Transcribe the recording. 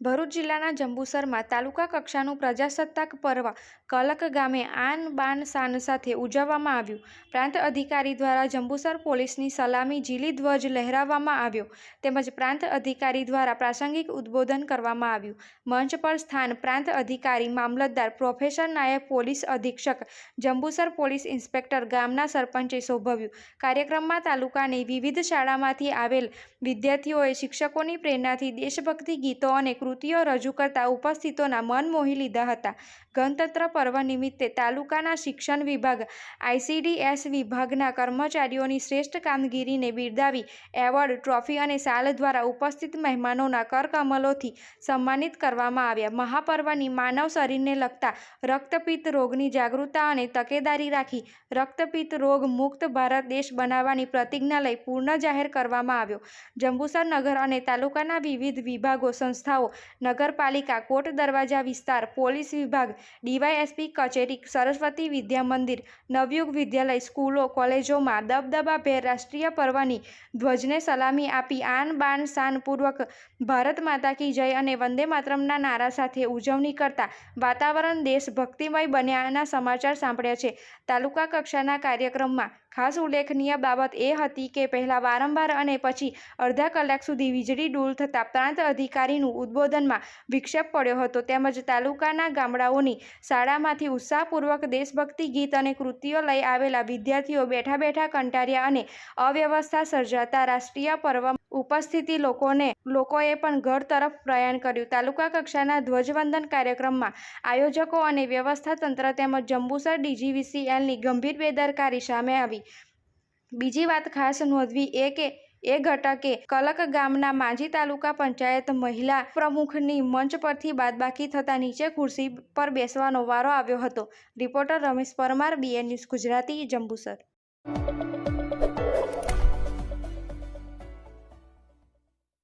ભરૂચ જિલ્લાના જંબુસરમાં તાલુકા કક્ષાનું પ્રજાસત્તાક પર્વ કલક ગામે આન બાન શાન સાથે ઉજવવામાં આવ્યું. પ્રાંત અધિકારી દ્વારા જંબુસર પોલીસની સલામી જીલી ધ્વજ લહેરાવવામાં આવ્યો. તેમજ પ્રાંત અધિકારી દ્વારા પ્રાસંગિક ઉદ્બોધન કરવામાં આવ્યું. મંચ પર સ્થાન પ્રાંત અધિકારી મામલતદાર પ્રોફેસર નાયબ પોલીસ અધિક્ષક જંબુસર પોલીસ ઇન્સ્પેક્ટર ગામના સરપંચે શોભવ્યું. કાર્યક્રમમાં તાલુકાની વિવિધ શાળામાંથી આવેલ વિદ્યાર્થીઓએ શિક્ષકોની પ્રેરણાથી દેશભક્તિ ગીતો અને કૃતિઓ રજૂ કરતા ઉપસ્થિતોના મન મોહી લીધા હતા. ગણતંત્ર પર્વ નિમિત્તે તાલુકાના શિક્ષણ વિભાગ આઈસીડીએસ વિભાગના કર્મચારીઓની શ્રેષ્ઠ કામગીરીને બિરદાવી એવોર્ડ, ટ્રોફી અને શાલ દ્વારા ઉપસ્થિત મહેમાનોના કરકમલોથી સન્માનિત કરવામાં આવ્યા. મહાપર્વની માનવ શરીરને લગતા રક્તપિત્ત રોગની જાગૃતતા અને તકેદારી રાખી રક્તપિત્ત રોગ મુક્ત ભારત દેશ બનાવવાની પ્રતિજ્ઞા લઈ પૂર્ણ જાહેર કરવામાં આવ્યો. જંબુસર નગર અને તાલુકાના વિવિધ વિભાગો, સંસ્થાઓ નગરપાલિકા કોટ દરવાજા વિસ્તાર, પોલીસ વિભાગ, ડીવાયએસપી કચેરી, સરસ્વતી વિદ્યા મંદિર, નવયુગ વિદ્યાલય, સ્કૂલો, કોલેજોમાં દબદબાભેર રાષ્ટ્રીય પર્વની ધ્વજને સલામી આપી આન બાન શાનપૂર્વક ભારત માતા કી જય અને વંદે માતરમના નારા સાથે ઉજવણી કરતા વાતાવરણ દેશ ભક્તિમય બન્યાના સમાચાર સાંભળ્યા છે. તાલુકા કક્ષાના કાર્યક્રમમાં ખાસ ઉલ્લેખનીય બાબત એ હતી કે પહેલાં વારંવાર અને પછી અડધા કલાક સુધી વીજળી ડૂલ થતાં પ્રાંત અધિકારીનું ઉદ્બોધનમાં વિક્ષેપ પડ્યો હતો. તેમજ તાલુકાના ગામડાઓની શાળામાંથી ઉત્સાહપૂર્વક દેશભક્તિ ગીત અને કૃતિઓ લઈ આવેલા વિદ્યાર્થીઓ બેઠા બેઠા કંટાર્યા અને અવ્યવસ્થા સર્જાતા રાષ્ટ્રીય પર્વ ઉપસ્થિતિ લોકોને, લોકોએ પણ ઘર તરફ પ્રયાણ કર્યું. તાલુકા કક્ષાના ધ્વજવંદન કાર્યક્રમમાં આયોજકો અને વ્યવસ્થા તંત્ર તેમજ જંબુસર ડીજીવીસીએલની ગંભીર બેદરકારી સામે આવી. બીજી વાત ખાસ નોંધવી એ કે, એ ઘટકે કલક ગામના માજી તાલુકા પંચાયત મહિલા પ્રમુખની મંચ પરથી બાદબાકી થતાં નીચે ખુરશી પર બેસવાનો વારો આવ્યો હતો. Reporter Ramesh Parmar, BN news Gujarati, Jambusar.